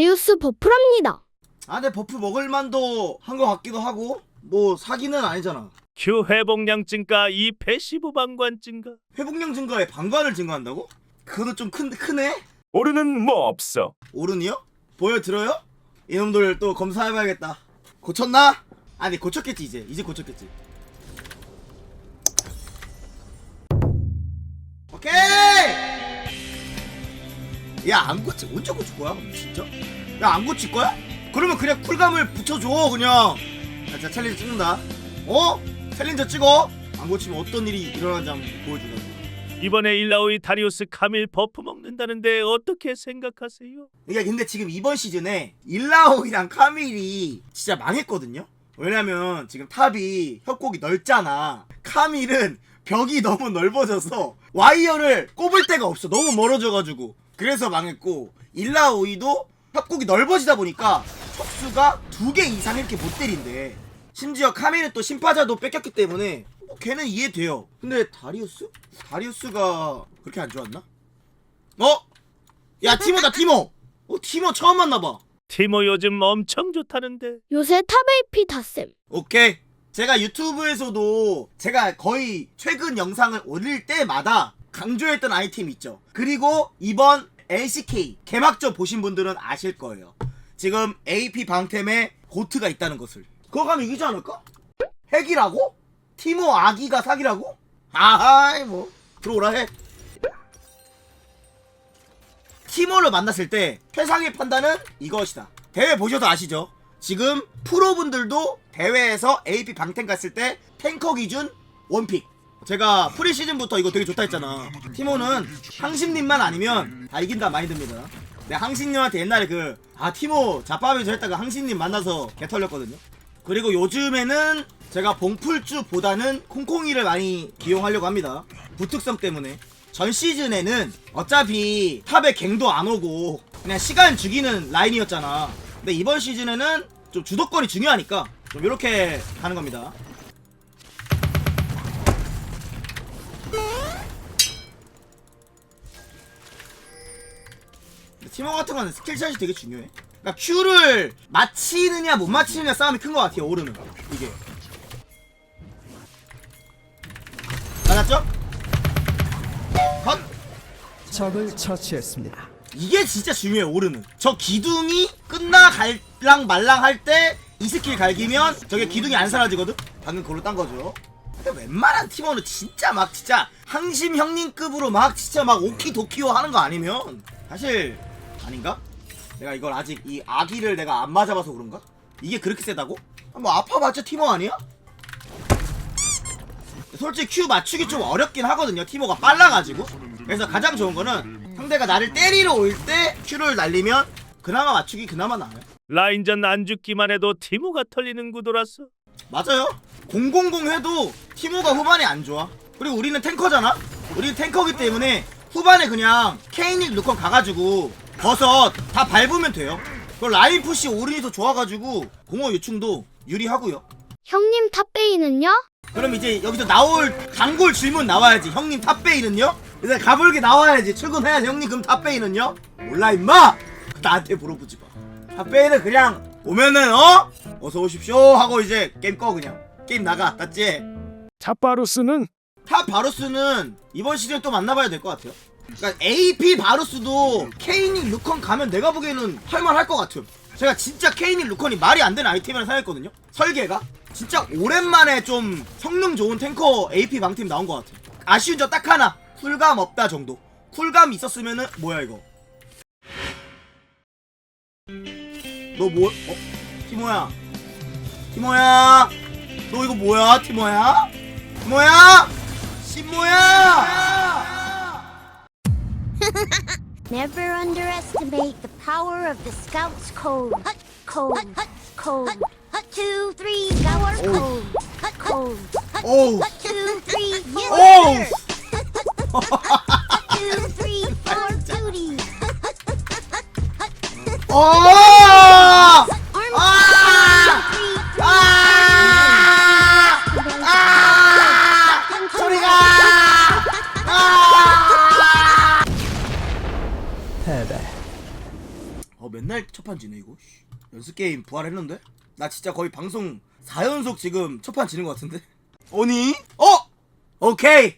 다리우스 버프랍니다. 아, 내 버프 먹을 만도 한 것 같기도 하고 뭐 사기는 아니잖아. Q 회복량 증가 2 패시브 방관 증가 회복량 증가에 방관을 증가한다고? 그것도 좀 큰, 크네? 오르는 뭐 없어. 오른이요? 보여드려요? 이놈들 또 검사해봐야겠다. 고쳤나? 아니 고쳤겠지 이제 이제 고쳤겠지. 야 안 고치 언제 고칠 거야? 진짜? 야 안 고칠 거야? 그러면 그냥 쿨감을 붙여줘 그냥. 자, 자 챌린저 찍는다. 어? 챌린저 찍어. 안 고치면 어떤 일이 일어나는지 한번 보여주자. 이번에 일라오이 다리우스 카밀 버프 먹는다는데 어떻게 생각하세요? 그러니까 근데 지금 이번 시즌에 일라오이랑 카밀이 진짜 망했거든요. 왜냐면 지금 탑이 협곡이 넓잖아. 카밀은 벽이 너무 넓어져서 와이어를 꼽을 데가 없어. 너무 멀어져가지고. 그래서 망했고 일라오이도 협곡이 넓어지다 보니까 촉수가 두 개 이상 이렇게 못 때린대. 심지어 카밀은 또 심파자도 뺏겼기 때문에 뭐 걔는 이해돼요. 근데 다리우스? 다리우스가 그렇게 안 좋았나? 어? 야 티모다 티모 어 티모 처음 만나봐 티모 요즘 엄청 좋다는데 요새 탑 AP 닷셈. 오케이 제가 유튜브에서도 제가 거의 최근 영상을 올릴 때마다 강조했던 아이템 있죠 그리고 이번 LCK 개막전 보신 분들은 아실 거예요 지금 AP 방템에 고트가 있다는 것을 그거 가면 이기지 않을까? 핵이라고? 티모 아기가 사기라고? 아하이 뭐 들어오라 해 티모를 만났을 때 최상의 판단은 이것이다. 대회 보셔도 아시죠? 지금 프로분들도 대회에서 AP 방템 갔을 때 탱커 기준 원픽. 제가 프리시즌부터 이거 되게 좋다 했잖아. 티모는 항심님만 아니면 다 이긴다 많이 듭니다. 내가 항심님한테 옛날에 그, 아, 티모 자빠베에서 했다가 항심님 만나서 개 털렸거든요. 그리고 요즘에는 제가 봉풀주보다는 콩콩이를 많이 기용하려고 합니다. 부특성 때문에. 전 시즌에는 어차피 탑에 갱도 안 오고 그냥 시간 죽이는 라인이었잖아. 근데 이번 시즌에는 좀 주도권이 중요하니까 좀 이렇게 가는 겁니다. 티모 같은 거는 스킬샷이 되게 중요해. 그러니까 Q를 맞히느냐 못 맞히느냐 싸움이 큰 것 같아요. 오르는 이게. 맞았죠? 컷! 적을 처치했습니다. 이게 진짜 중요해요 오르는 저 기둥이 끝나 갈랑 말랑 할 때 이 스킬 갈기면 저게 기둥이 안 사라지거든 방금 그걸로 딴 거죠 근데 웬만한 팀원은 진짜 막 진짜 항심 형님급으로 막 진짜 막 오키도키오 하는 거 아니면 사실 아닌가? 내가 이걸 아직 이 아기를 내가 안 맞아봐서 그런가? 이게 그렇게 세다고? 아, 뭐 아파봤자 팀워 아니야? 솔직히 Q 맞추기 좀 어렵긴 하거든요. 티모가 빨라가지고. 그래서 가장 좋은 거는 상대가 나를 때리러 올때 Q를 날리면 그나마 맞추기 그나마 나아요. 라인전 안 죽기만 해도 티모가 털리는 구도라서 맞아요. 000 해도 티모가 후반에 안 좋아. 그리고 우리는 탱커잖아? 우리는 탱커기 때문에 후반에 그냥 케이닉 루컨 가가지고 버섯 다 밟으면 돼요. 그 라인 푸시 오른이 더 좋아가지고 공허 유충도 유리하고요. 형님 탑베이는요? 그럼 이제 여기서 나올 단골 질문 나와야지 형님 탑베이는요? 이제 가볼게 나와야지. 출근해야지. 형님 그럼 탑베이는요? 몰라 임마! 나한테 물어보지 마. 탑베이는 그냥 오면은 어? 어서 오십시오. 하고 이제 게임 꺼 그냥. 게임 나가. 맞지? 타파루스는? 탑 바루스는 이번 시즌 또 만나봐야 될 것 같아요. 그러니까 AP 바루스도 케이닉 루컨 가면 내가 보기에는 할만할 것 같아요 제가 진짜 케이닉 루컨이 말이 안 되는 아이템이라 생각했거든요. 설계가. 진짜 오랜만에 좀 성능 좋은 탱커 AP 방팀 나온 것 같아요 아쉬운 점 딱 하나 쿨감 없다 정도 쿨감 있었으면은 뭐야 이거 너 뭐? 어? 티모야 티모야 너 이거 뭐야 티모야? 티모야? 신모야! Never underestimate the power of the Scouts Code. Code. Code. Two, three, Scouts Code. Code. 오우 Two, three, yes. Two, Arm 아! 아! 아! 소리가! 아! 패배. 어 맨날 맨날 첫판 지네 이거 씨. 연습 게임 부활했는데? 나 진짜 거의 방송 4연속 지금 첫판 지는 것 같은데? 오니? 어? 오케이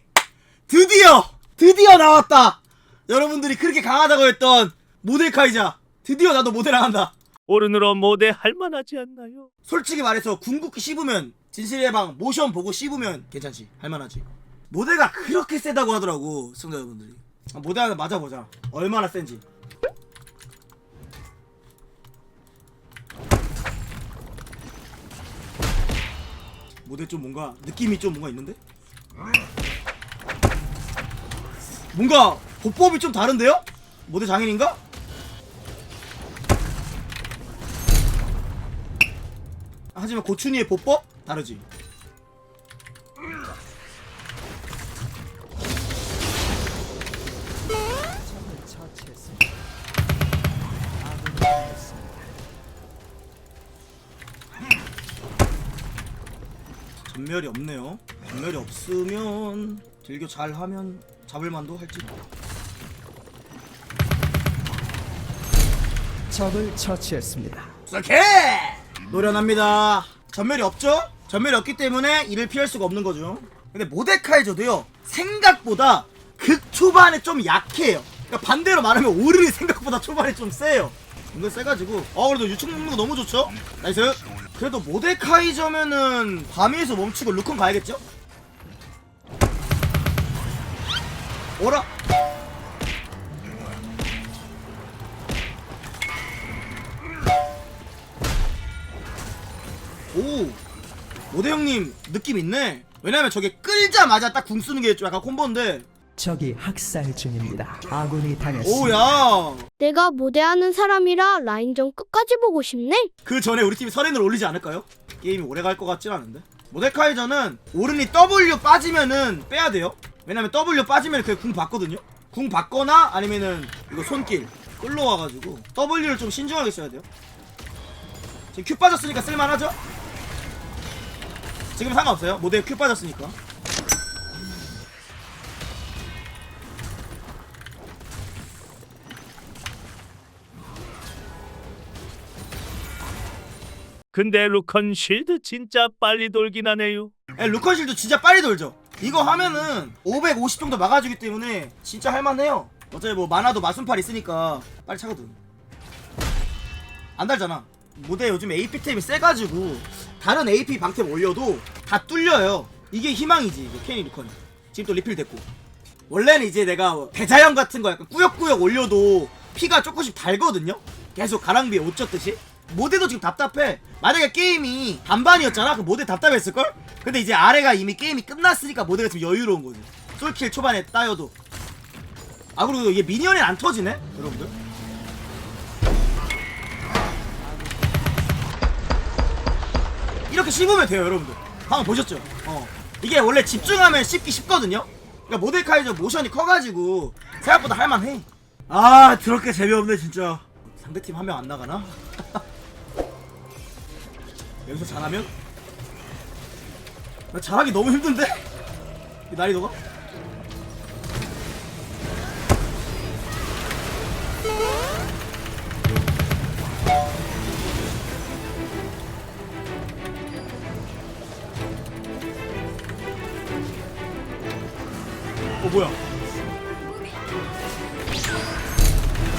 드디어 드디어 나왔다. 여러분들이 그렇게 강하다고 했던 모델 카이자 드디어 나도 모델 나간다. 오른으로 모대 할만하지 않나요? 솔직히 말해서 궁극기 씹으면 진실의 방 모션 보고 씹으면 괜찮지 할만하지. 모델가 그렇게 세다고 하더라고 시청자 여러분들이. 아, 모델 하나 맞아보자. 얼마나 센지. 모델 좀 뭔가 느낌이 좀 뭔가 있는데? 뭔가 보법이 좀 다른데요? 모델 장인인가? 하지만 고춘이의 보법 다르지. 전멸이 없네요. 전멸이 없으면 딜교 잘하면 잡을만도 할지. 적을 처치했습니다. 쏠게! 노련합니다. 전멸이 없죠? 전멸이 없기 때문에 이를 피할 수가 없는 거죠. 근데 모데카이 저도요 생각보다 극 초반에 좀 약해요. 그러니까 반대로 말하면 오르이 생각보다 초반에 좀 세요. 이거 세가지고 어 그래도 유충 먹는 거 너무 좋죠? 나이스. 그래도 모데카이저면은 밤에서 멈추고 루컨 가야겠죠? 오라. 오 모대 형님 느낌 있네 왜냐면 저게 끌자마자 딱 궁 쓰는 게좀 약간 콤보인데 적이 학살 중입니다. 아군이 당했습니다. 오야 내가 모대하는 사람이라 라인전 끝까지 보고 싶네. 그 전에 우리 팀이 선행을 올리지 않을까요? 게임이 오래 갈 것 같진 않은데 모데카이저는 오른이 W 빠지면은 빼야 돼요. 왜냐면 W 빠지면 그게 궁 받거든요. 궁 받거나 아니면은 이거 손길 끌러와가지고 W를 좀 신중하게 써야 돼요. 지금 Q 빠졌으니까 쓸만하죠? 지금 상관없어요. 모델 Q 빠졌으니까 근데 루컨 쉴드 진짜 빨리 돌긴 하네요. 예, 루컨실도 진짜 빨리 돌죠. 이거 하면은 550 정도 막아주기 때문에 진짜 할만해요. 어차피 뭐 만화도 마순팔 있으니까 빨리 차거든. 안 달잖아. 모델 요즘 AP템이 세가지고 다른 AP 방템 올려도 다 뚫려요. 이게 희망이지, 이거 케니 루컨이. 지금 또 리필 됐고. 원래는 이제 내가 대자연 같은 거 약간 꾸역꾸역 올려도 피가 조금씩 달거든요? 계속 가랑비에 옷 젖듯이? 모델도 지금 답답해. 만약에 게임이 반반이었잖아? 그 모델 답답했을걸? 근데 이제 아래가 이미 게임이 끝났으니까 모델가 지금 여유로운 거지. 솔킬 초반에 따여도. 아, 그리고 이게 미니언이 안 터지네? 여러분들? 이렇게 씹으면 돼요, 여러분들. 방금 보셨죠? 어. 이게 원래 집중하면 씹기 쉽거든요? 그러니까 모델카이저 모션이 커가지고 생각보다 할만해. 아, 더럽게 재미없네, 진짜. 상대팀 한 명 안 나가나? 여기서 잘하면? 나 잘하기 너무 힘든데? 이 난이도가? 어 뭐야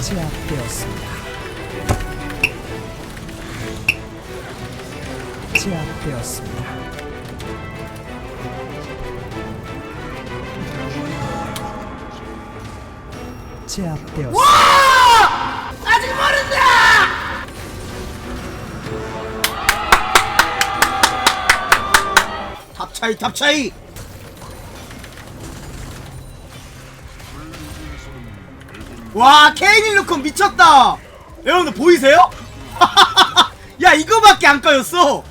제압되었습니다. 제압되었습니다. 제압되었습니다. 아직 모른다! 탑 차이 탑 차이 와 케이닐 루콘 미쳤다 여러분들 보이세요? 야 이거밖에 안 까였어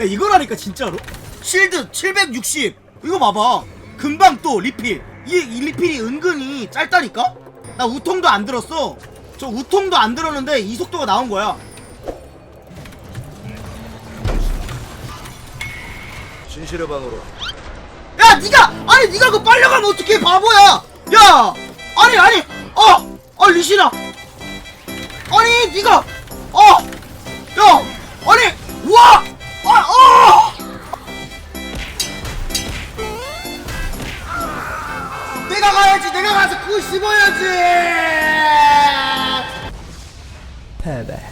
야 이거라니까 진짜로? 실드 760 이거 봐봐. 금방 또 리필. 이, 이 리필이 은근히 짧다니까? 나 우통도 안 들었어. 저 우통도 안 들었는데 이 속도가 나온 거야. 진실의 방으로. 야 니가 아니 니가 그 빨려가면 어떡해 바보야! 야! 아니 아니 어어 리시나 아니 니가 어 야! 아니 우와 내가 가서 그거 씹어야지 패배.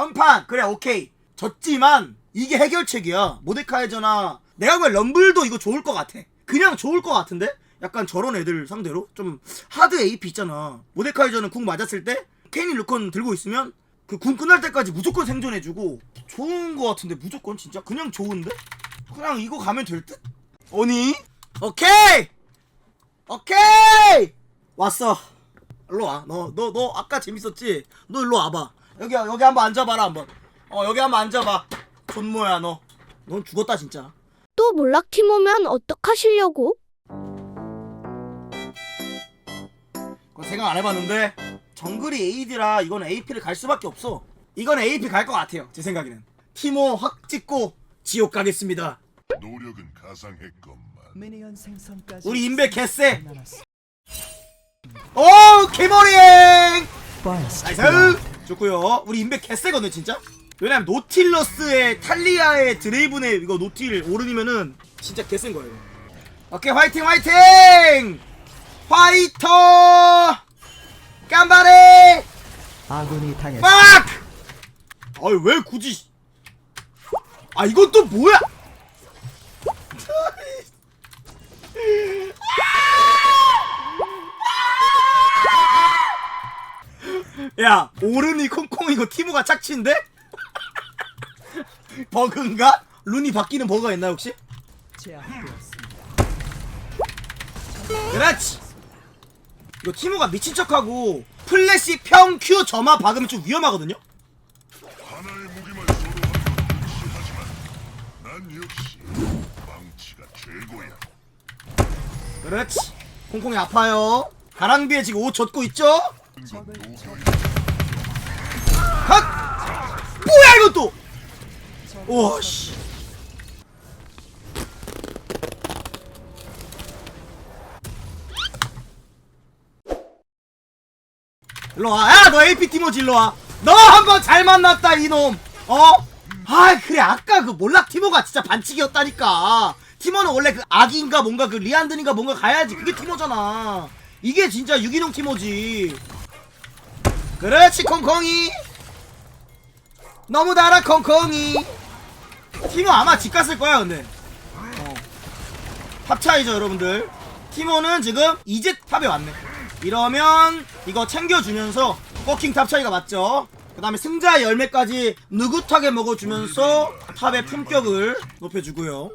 전판 그래 오케이 졌지만 이게 해결책이야. 모데카이저나 내가 보기엔 럼블도 이거 좋을 것 같아. 그냥 좋을 것 같은데? 약간 저런 애들 상대로 좀 하드 AP 있잖아. 모데카이저는 궁 맞았을 때 케인이 루컨 들고 있으면 그 궁 끝날 때까지 무조건 생존해주고 좋은 것 같은데 무조건 진짜 그냥 좋은데? 그냥 이거 가면 될 듯? 오니? 오케이! 오케이! 왔어. 일로 와. 너, 너, 너 아까 재밌었지? 너 일로 와봐. 여기, 여기 한번 앉아봐라, 한번. 어, 여기 한번 앉아봐. 존모야, 너. 넌 죽었다, 진짜. 또 몰락팀 오면 어떡하시려고? 그거 생각 안 해봤는데, 정글이 AD라 이건 AP를 갈 수밖에 없어. 이건 AP 갈 것 같아요, 제 생각에는. 티모 확 찍고 지옥 가겠습니다. 노력은 가상했건만 미니언 생성까지 우리 인베 개쎄! 오! 퍼스트 나이스! 좋고요. 우리 인베 개쎄거든 진짜? 왜냐면 노틸러스의 탈리아의 드레이븐의 이거 노틸 오른이면은 진짜 개센 거예요. 오케이 화이팅 화이팅! 화이터! 깜바레! 아군이 당했습니다. 빡! 아이 왜 굳이 아 이건 또 뭐야 야 오른이 콩콩 이거 티모가 착취인데? 버그인가? 룬이 바뀌는 버그가 있나 혹시? 그렇지 이거 티모가 미친 척하고 플래시 평큐 점화 박으면 좀 위험하거든요? 최고야 그렇지 콩콩이 아파요 가랑비에 지금 옷 젖고 있죠? 이건 노효의 컷! 뭐야 또! 오씨. 일로와. 야너 AP 티모지 일로와. 너 한번 잘 만났다 이놈. 어? 아 그래. 아까 그 몰락 티모가 진짜 반칙이었다니까. 티모는 원래 그 악인가 뭔가 그 리안드인가 뭔가 가야지. 그게 티모잖아. 이게 진짜 유기농 티모지. 그렇지 콩콩이 너무 달아 콩콩이. 티모 아마 집 갔을 거야 근데. 어. 탑 차이죠 여러분들. 티모는 지금 이제 탑에 왔네. 이러면 이거 챙겨주면서 버킹 탑 차이가 맞죠? 그 다음에 승자 열매까지 느긋하게 먹어주면서 탑의 품격을 높여주고요.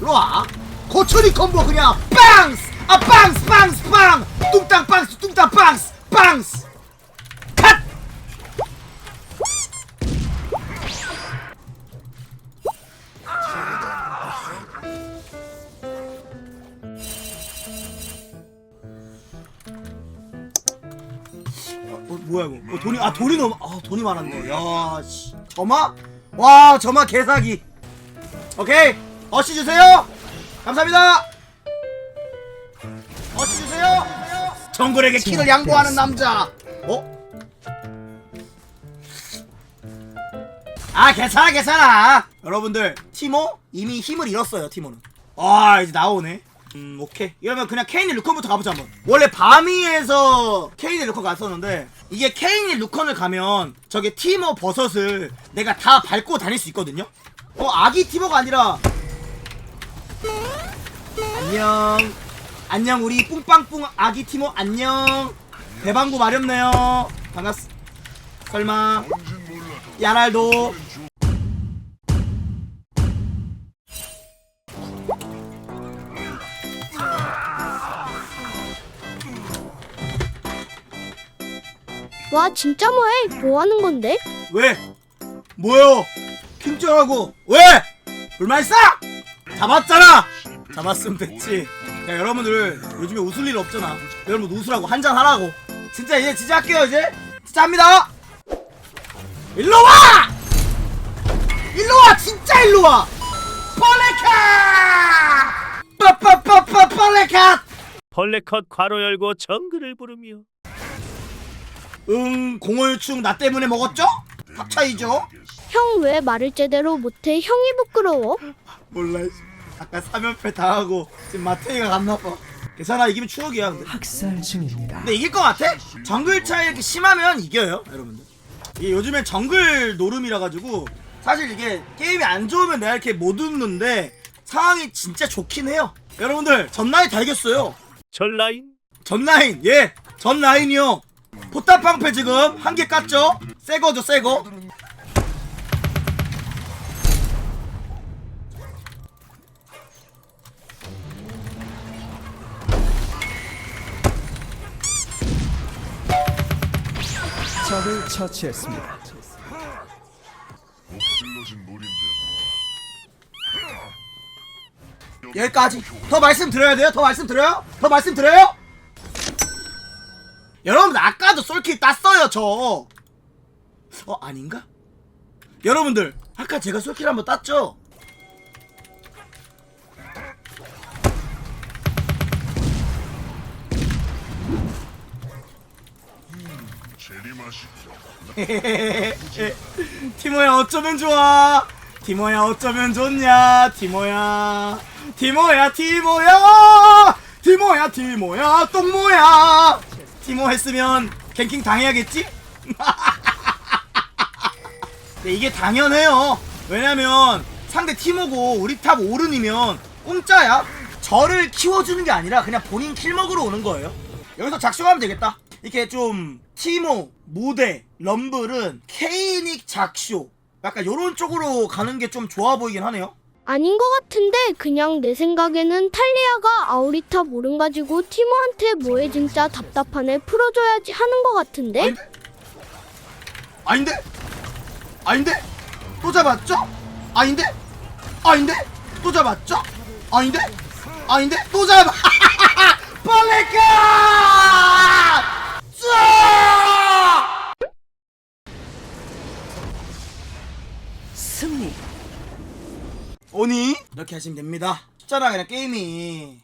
일로와. 고철이 콤보 그냥 빵스! 아 빵스 빵스 빵! 뚱땅 빵스 뚱땅 빵스 빵스 돈이 너무 아 돈이 많았네. 야 씨. 점화? 와 점화 개사기. 오케이 어시 주세요. 감사합니다. 어시 주세요. 정글에게 킬을 양보하는 남자. 어? 아 괜찮아 괜찮아. 여러분들 티모 이미 힘을 잃었어요 티모는. 아 이제 나오네. 음 오케이. 이러면 그냥 케인이 루컨부터 가보자 한번. 원래 바미에서 케인이 루컨 갔었는데 이게 케인이 루컨을 가면 저게 티모 버섯을 내가 다 밟고 다닐 수 있거든요? 어 아기 티모가 아니라. 안녕. 안녕 우리 뿡빵뿡 아기 티모 안녕. 대방구 마렵네요. 반갑 설마. 야랄도 와 진짜 뭐해? 뭐 하는 건데? 왜? 뭐요? 김정하고 왜? 불만 있어? 잡았잖아. 잡았으면 됐지. 야 여러분들 요즘에 웃을 일 없잖아. 여러분 웃으라고 한잔 하라고. 진짜 이제 진짜 할게요 이제. 진짜 합니다. 일로 와! 일로 와 진짜 일로 와. 벌레카! 빠빠빠빠 벌레카! 벌레컷 괄호 열고 정글을 부르며 응 공허유충 나 때문에 먹었죠? 합 차이죠? 형 왜 말을 제대로 못해? 형이 부끄러워? 몰라 씨. 아까 3연패 당하고 지금 마태이가 갔나봐 괜찮아 이기면 추억이야 근데. 학살 중입니다. 근데 이길 것 같아? 정글 차이 이렇게 심하면 이겨요 여러분들 이게 요즘엔 정글 노름이라 가지고 사실 이게 게임이 안 좋으면 내가 이렇게 못 웃는데 상황이 진짜 좋긴 해요 여러분들 전라인 다 이겼어요 전라인 전라인 예 전라인이요 포탑 방패 지금 한 개 깠죠? 새 거죠 새 거 적을 처치했습니다. 옥질러진 물인데 여기까지 더 말씀드려야 돼요? 더 말씀드려요? 더 말씀드려요? 여러분들 아까도 솔킬 땄어요 저 어? 아닌가? 여러분들 아까 제가 솔킬 한번 땄죠? 티모야 어쩌면 좋아 티모야 어쩌면 좋냐 티모야 티모야 티모야 티모야 티모야 똥모야 티모 했으면 갱킹 당해야겠지? 네, 이게 당연해요. 왜냐면 상대 티모고 우리 탑 오른이면 공짜야. 저를 키워주는 게 아니라 그냥 본인 킬 먹으러 오는 거예요. 여기서 작쇼하면 되겠다. 이렇게 좀 티모, 모데, 럼블은 케이닉 작쇼. 약간 요런 쪽으로 가는 게 좀 좋아 보이긴 하네요 아닌 것 같은데 그냥 내 생각에는 탈리아가 아우리탑 오른 가지고 티모한테 뭐해 진짜 답답하네 풀어줘야지 하는 것 같은데? 아닌데? 아닌데? 또 잡았죠? 아닌데? 아닌데? 또 잡았죠? 아닌데? 아닌데? 또 잡아 벌레카! 쫙! 오니 이렇게 하시면 됩니다. 쉽잖아 그냥 게임이.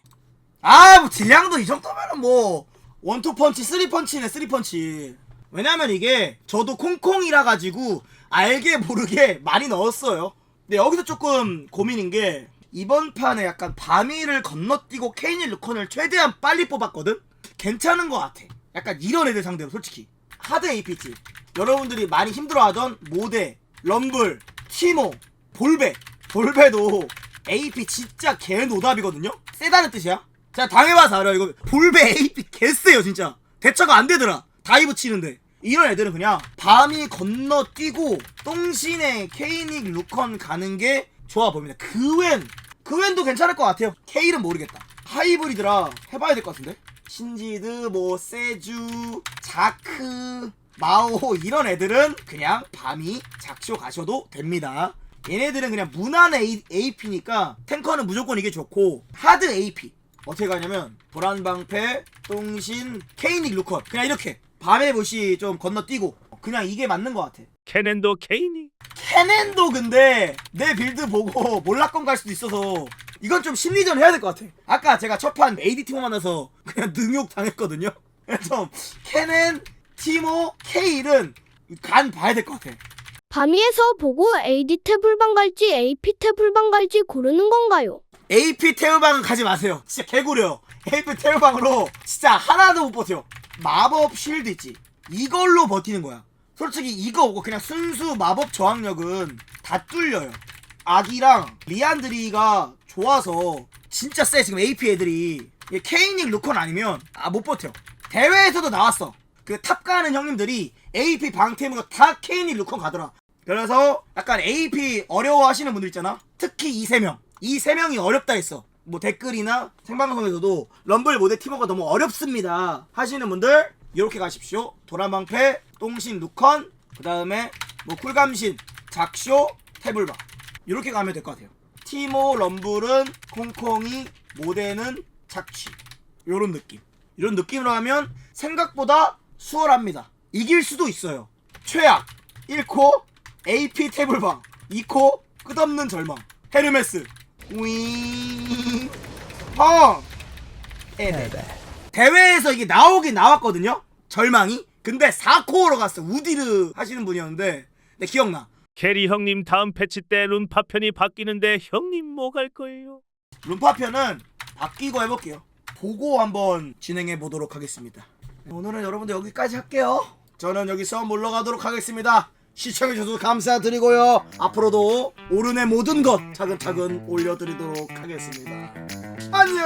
아뭐 딜량도 이 정도면은 뭐 원투 펀치, 쓰리 펀치네 쓰리 펀치. 왜냐면 이게 저도 콩콩이라 가지고 알게 모르게 많이 넣었어요. 근데 여기서 조금 고민인 게 이번 판에 약간 바미를 건너뛰고 케이니 루컨을 최대한 빨리 뽑았거든. 괜찮은 것 같아. 약간 이런 애들 상대로 솔직히 하드 APT 여러분들이 많이 힘들어하던 모데, 럼블, 티모, 볼베 볼베도 AP 진짜 개 노답이거든요? 세다는 뜻이야? 자 당해봐서 알아. 이거 볼베 AP 개쎄요 진짜. 대처가 안 되더라. 다이브 치는데. 이런 애들은 그냥 밤이 건너뛰고 똥신의 케이닉 루컨 가는 게 좋아 보입니다. 그웬 그웬도 괜찮을 것 같아요. 케일은 모르겠다. 하이브리드라 해봐야 될 것 같은데? 신지드 뭐 세주 자크 마오 이런 애들은 그냥 밤이 작쇼 가셔도 됩니다 얘네들은 그냥 무난 A, AP니까 탱커는 무조건 이게 좋고 하드 AP 어떻게 가냐면 보란방패 똥신 케이닉 루컷 그냥 이렇게 밤에 보시 좀 건너뛰고 그냥 이게 맞는 것 같아 케넨도 케인이 캐넨도 근데 내 빌드 보고 몰락건 갈 수도 있어서 이건 좀 심리전 해야 될 것 같아. 아까 제가 첫판 AD 티모 만나서 그냥 능욕 당했거든요. 그래서 캐넨, 티모, 케일은 간 봐야 될 것 같아. 밤위에서 보고 AD 태블방 갈지 AP 태블방 갈지 고르는 건가요? AP 태우방은 가지 마세요. 진짜 개구려. AP 태우방으로 진짜 하나도 못 버텨. 마법 쉴드 있지. 이걸로 버티는 거야. 솔직히 이거 오고 그냥 순수 마법 저항력은 다 뚫려요. 아기랑 리안드리가 좋아서 진짜 세 지금 AP 애들이 케이닉 루컨 아니면 아 못 버텨. 대회에서도 나왔어. 그 탑 가는 형님들이 AP 방템으로 다 케이닉 루컨 가더라. 그래서 약간 AP 어려워하시는 분들 있잖아. 특히 이 세 명. 이 세 명이 어렵다 했어. 뭐 댓글이나 생방송에서도 럼블 모델 티모가 너무 어렵습니다. 하시는 분들 이렇게 가십시오. 도란방패, 똥신 루컨, 그 다음에 뭐 쿨감신, 작쇼, 태블바 이렇게 가면 될 것 같아요 티모 럼블은 콩콩이 모대는 착취 요런 느낌 이런 느낌으로 하면 생각보다 수월합니다 이길 수도 있어요 최악 1코 AP 태블방 2코 끝없는 절망 헤르메스 윙 펑! 패배 패배. 대회에서 이게 나오긴 나왔거든요. 절망이. 근데 4코어로 갔어. 우디르 하시는 분이었는데. 내 기억나. 캐리 형님 다음 패치 때 룬파 편이 바뀌는데 형님 뭐 갈 거예요? 룸파편은 바뀌고 해볼게요. 보고 한번 진행해 보도록 하겠습니다. 오늘은 여러분들 여기까지 할게요. 저는 여기서 물러가도록 하겠습니다. 시청해주셔서 감사드리고요. 앞으로도 오른의 모든 것 차근차근 올려드리도록 하겠습니다. 안녕!